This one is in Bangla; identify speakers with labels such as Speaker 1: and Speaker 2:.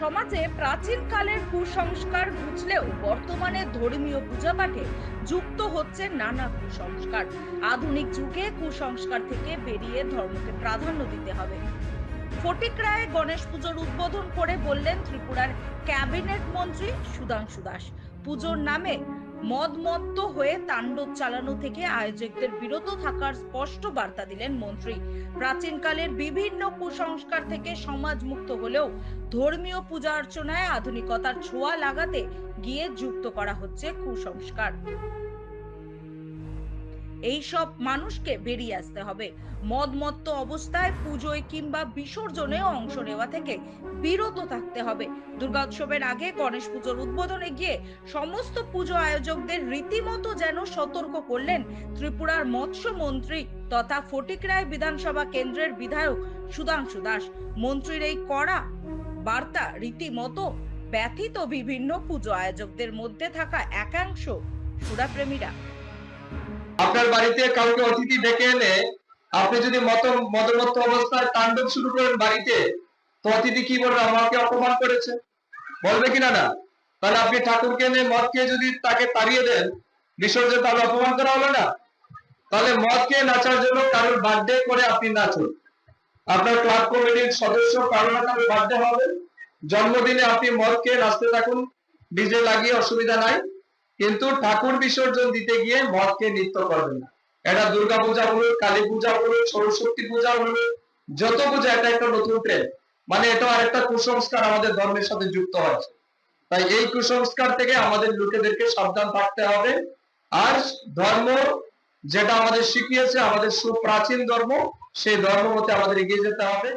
Speaker 1: সমাজে প্রাচীন কালের কুসংস্কার ঘুচলেও বর্তমানে ধর্মীয় পূজা পাঠে যুক্ত হচ্ছে নানা কুসংস্কার। আধুনিক যুগে কুসংস্কার থেকে বেরিয়ে ধর্মকে প্রাধান্য দিতে হবে। ফটিক রায় গণেশ পুজোর উদ্বোধন করে বললেন ত্রিপুরার ক্যাবিনেট মন্ত্রী সুধাংশু দাস। পুজোর নামে মদমত্ত হয়ে তাণ্ডব চালানো থেকে আয়োজকদের বিরত থাকার স্পষ্ট বার্তা দিলেন মন্ত্রী। প্রাচীনকালের বিভিন্ন কুসংস্কার থেকে সমাজ মুক্ত হলেও ধর্মীয় পূজা অর্চনায় আধুনিকতার ছোঁয়া লাগাতে গিয়ে যুক্ত করা হচ্ছে কুসংস্কার। এই সব মানুষকে বেরিয়ে আসতে হবে। মদমত্ত অবস্থায় পুজোয় কিংবা বিসর্জনে অংশ নেওয়া থেকে বিরত থাকতে হবে। দুর্গোৎসবের আগে গণেশ পুজোর উদ্বোধনে গিয়ে সমস্ত পুজো আয়োজকদের রীতিমতো যেন সতর্ক করলেন ত্রিপুরার মৎস্য মন্ত্রী তথা ফটিক রায় বিধানসভা কেন্দ্রের বিধায়ক সুধাংশু দাস। মন্ত্রীর এই কড়া বার্তা রীতিমতো ব্যথিত বিভিন্ন পুজো আয়োজকদের মধ্যে থাকা একাংশ সুরাপ্রেমীরা।
Speaker 2: আপনার বাড়িতে কাউকে অতিথি ডেকে এনে আপনি যদি মত মদমত্ত অবস্থায় তাণ্ডব শুরু করেন বাড়িতে, তো অতিথি কি বলবে? আমাকে অপমান করেছে। বলবে কিনা না তাহলে আপনি ঠাকুরকে এনে মদ খেয়ে যদি তাকে তাড়িয়ে দেন, বিসর্জন তাহলে অপমান করা হলো না? তাহলে মদ খেয়ে নাচার জন্য কারোর বার্থডে করে আপনি নাচুন। আপনার ক্লাব কমিটির সদস্য কারোর না কারোর বার্থডে হবে। জন্মদিনে আপনি মদ খেয়ে নাচতে থাকুন। ডিজে লাগিয়ে অসুবিধা নাই। কিন্তু ঠাকুর বিসর্জন দিতে গিয়ে মদকে নৃত্য করবেন না। এটা দুর্গা পূজা বলুন, কালী পূজা বলুন, সরস্বতী পূজা বলুন, যত পূজা, এটা একটা নতুন ট্রেন্ড মানে এটা আরেকটা কুসংস্কার আমাদের ধর্মের সাথে যুক্ত হয়েছে। তাই এই কুসংস্কার থেকে আমাদের লোকেদেরকে সাবধান থাকতে হবে। আর ধর্ম যেটা আমাদের শিখিয়েছে, আমাদের সুপ্রাচীন ধর্ম, সেই ধর্ম মতে আমাদের এগিয়ে যেতে হবে।